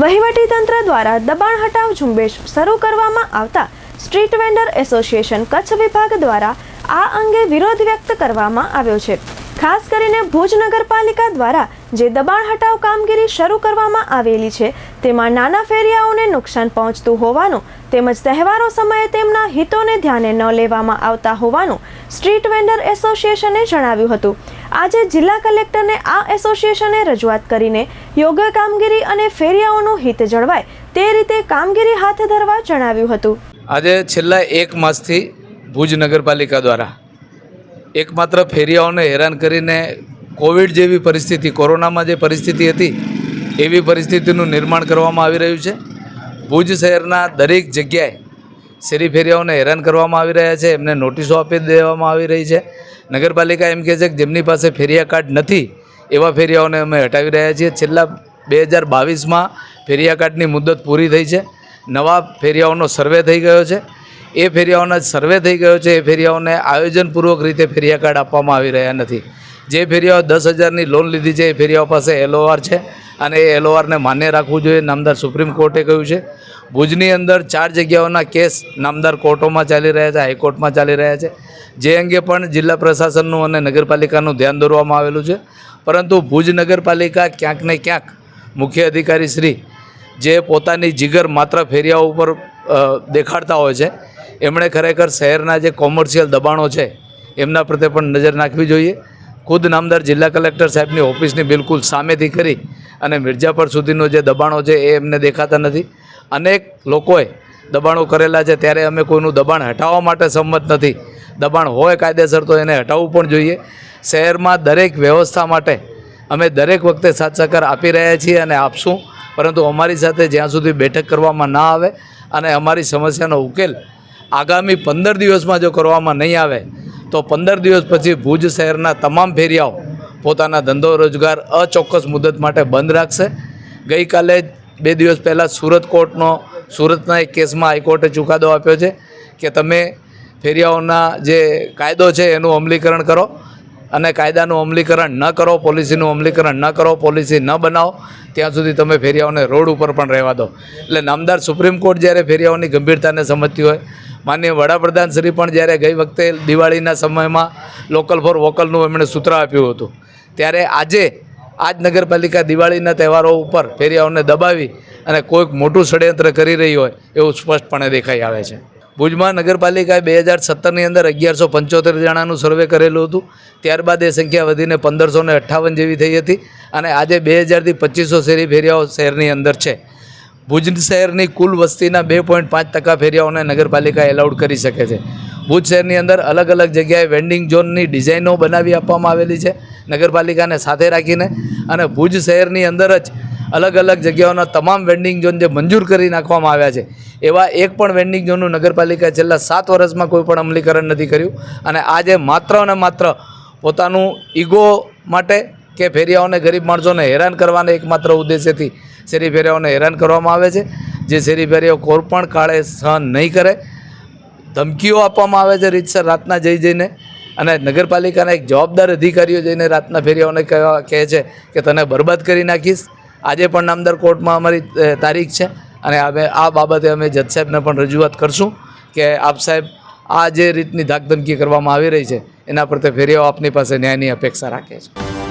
વહીવટીતંત્ર દ્વારા દબાણ હટાવ ઝુંબેશ શરૂ કરવામાં આવતા સ્ટ્રીટ વેન્ડર એસોસિએશન કચ્છ વિભાગ દ્વારા આ અંગે વિરોધ વ્યક્ત કરવામાં આવ્યો છે. ખાસ કરીને ભુજ નગરપાલિકા દ્વારા જે દબાણ હટાવ કામગીરી શરૂ કરવામાં આવેલી છે, તેમાં નાના ફેરિયાઓને નુકસાન પહોંચતું હોવાનું તેમજ તહેવારો સમયે તેમના હિતોને ધ્યાને ન લેવામાં આવતા હોવાનું સ્ટ્રીટ વેન્ડર એસોસિએશને જણાવ્યું હતું. આજે જિલ્લા કલેક્ટરને આ એસોસિએશને રજૂઆત કરીને યોગ્ય કામગીરી અને ફેરિયાઓનું હિત જળવાય તે રીતે કામગીરી હાથ ધરવા જણાવ્યું હતું. આજે છેલ્લા એક માસથી ભુજ નગરપાલિકા દ્વારા એકમાત્ર ફેરિયાઓને હેરાન કરીને કોવિડ જેવી પરિસ્થિતિ, કોરોનામાં જે પરિસ્થિતિ હતી, એવી પરિસ્થિતિનું નિર્માણ કરવામાં આવી રહ્યું છે. ભુજ શહેરના દરેક જગ્યાએ શેરી ફેરિયાઓને હેરાન કરવામાં આવી રહ્યા છે, એમને નોટિસો આપી દેવામાં આવી રહી છે. નગરપાલિકા એમ કહે છે કે જેમની પાસે ફેરિયા કાર્ડ નથી, એવા ફેરિયાઓને અમે હટાવી રહ્યા છીએ. છેલ્લા બે હજાર બાવીસમાં ફેરિયા કાર્ડની મુદત પૂરી થઈ છે. નવા ફેરિયાઓનો સર્વે થઈ ગયો છે. એ ફેરિયાઓના સર્વે થઈ ગયો છે, એ ફેરિયાઓને આયોજનપૂર્વક રીતે ફેરિયા કાર્ડ આપવામાં આવી રહ્યા નથી. જે ફેરિયાઓ દસ હજારની લોન લીધી છે એ ફેરિયાઓ પાસે એલઓઆર છે અને એ એલઓઆરને માન્ય રાખવું જોઈએ. નામદાર સુપ્રીમ કોર્ટે કહ્યું છે, ભુજની અંદર ચાર જગ્યાઓના કેસ નામદાર કોર્ટોમાં ચાલી રહ્યા છે, હાઈકોર્ટમાં ચાલી રહ્યા છે. જે અંગે પણ જિલ્લા પ્રશાસનનું અને નગરપાલિકાનું ધ્યાન દોરવામાં આવેલું છે. પરંતુ ભુજ નગરપાલિકા ક્યાંક ને ક્યાંક મુખ્ય અધિકારી શ્રી જે પોતાની જીગર માત્ર ફેરિયાઓ ઉપર દેખાડતા હોય છે, એમણે ખરેખર શહેરના જે કોમર્શિયલ દબાણો છે, એમના પ્રત્યે પણ નજર નાખવી જોઈએ. ખુદ નામદાર જિલ્લા કલેક્ટર સાહેબની ઓફિસની બિલકુલ સામેથી કરી અને મિર્જાપર સુધીનો જે દબાણો છે એ એમને દેખાતા નથી. અનેક લોકોએ દબાણો કરેલા છે, ત્યારે અમે કોઈનું દબાણ હટાવવા માટે સંમત નથી. દબાણ હોય કાયદેસર તો એને હટાવવું પણ જોઈએ. શહેરમાં દરેક વ્યવસ્થા માટે અમે દરેક વખતે સાથ સહકાર આપી રહ્યા છીએ અને આપશું, પરંતુ અમારી સાથે જ્યાં સુધી બેઠક કરવામાં ના આવે અને અમારી સમસ્યાનો ઉકેલ આગામી પંદર દિવસમાં જો કરવામાં નહીં આવે તો પંદર દિવસ પછી ભુજ શહેરના તમામ ફેરિયાઓ પોતાના ધંધો રોજગાર અચોક્કસ મુદત માટે બંધ રાખશે. ગઈકાલે બે દિવસ પહેલાં સુરત કોર્ટનો, સુરતના એક કેસમાં હાઈકોર્ટે ચુકાદો આપ્યો છે કે તમે ફેરિયાઓના જે કાયદો છે એનું અમલીકરણ કરો. અને કાયદાનું અમલીકરણ ન કરો, પોલિસીનું અમલીકરણ ન કરો, પોલિસી ન બનાવો, ત્યાં સુધી તમે ફેરિયાઓને રોડ ઉપર પણ રહેવા દો. એટલે નામદાર સુપ્રીમ કોર્ટ જ્યારે ફેરિયાઓની ગંભીરતાને સમજતી હોય, માન્ય વડાપ્રધાન શ્રી પણ જ્યારે ગઈ વખતે દિવાળીના સમયમાં લોકલ ફોર વોકલનું એમણે સૂત્ર આપ્યું હતું, ત્યારે આજે આજ નગરપાલિકા દિવાળીના તહેવારો ઉપર ફેરિયાઓને દબાવી અને કોઈક મોટું ષડયંત્ર કરી રહી હોય એવું સ્પષ્ટપણે દેખાઈ આવે છે. ભુજમાં નગરપાલિકાએ બે હજાર સત્તરની અંદર અગિયારસો પંચોતેર જણાનું સર્વે કરેલું હતું. ત્યારબાદ એ સંખ્યા વધીને પંદરસો ને અઠ્ઠાવન જેવી થઈ હતી અને આજે બે હજારથી પચીસો શેરી ફેરિયાઓ શહેરની અંદર છે. ભુજ શહેરની કુલ વસ્તીના બે પોઈન્ટ પાંચ ટકા ફેરિયાઓને નગરપાલિકા એલાઉડ કરી શકે છે. ભુજ શહેરની અંદર અલગ અલગ જગ્યાએ વેન્ડિંગ ઝોનની ડિઝાઇનો બનાવી આપવામાં આવેલી છે નગરપાલિકાને સાથે રાખીને અને ભુજ શહેરની અંદર જ અલગ અલગ જગ્યાઓના તમામ વેન્ડિંગ ઝોન જે મંજૂર કરી નાખવામાં આવ્યા છે. એવા એક પણ વેન્ડિંગ ઝોનનું નગરપાલિકાએ છેલ્લા સાત વર્ષમાં કોઈ પણ અમલીકરણ નથી કર્યું અને આજે માત્ર અને માત્ર પોતાનું ઈગો માટે કે ફેરિયાઓને, ગરીબ માણસોને હેરાન કરવાના એકમાત્ર ઉદ્દેશ્યથી શેરી ફેરિયાઓને હેરાન કરવામાં આવે છે. જે શેરી ફેરિયાઓ કોઈ પણ કાળે સહન નહીં કરે. ધમકીઓ આપવામાં આવે છે રીતસર રાતના જઈ જઈને અને નગરપાલિકાના એક જવાબદાર અધિકારીઓ જઈને રાતના ફેરિયાઓને કહેવા કહે છે કે તને બરબાદ કરી નાખીશ. આજે પણ નામદાર કોર્ટમાં અમારી તારીખ છે અને હવે આ બાબતે અમે જજ સાહેબને પણ રજૂઆત કરશું કે આપ સાહેબ આ જે રીતની ધાકધમકી કરવામાં આવી રહી છે, એના પ્રત્યે ફેરિયાઓ આપની પાસે ન્યાયની અપેક્ષા રાખે છે.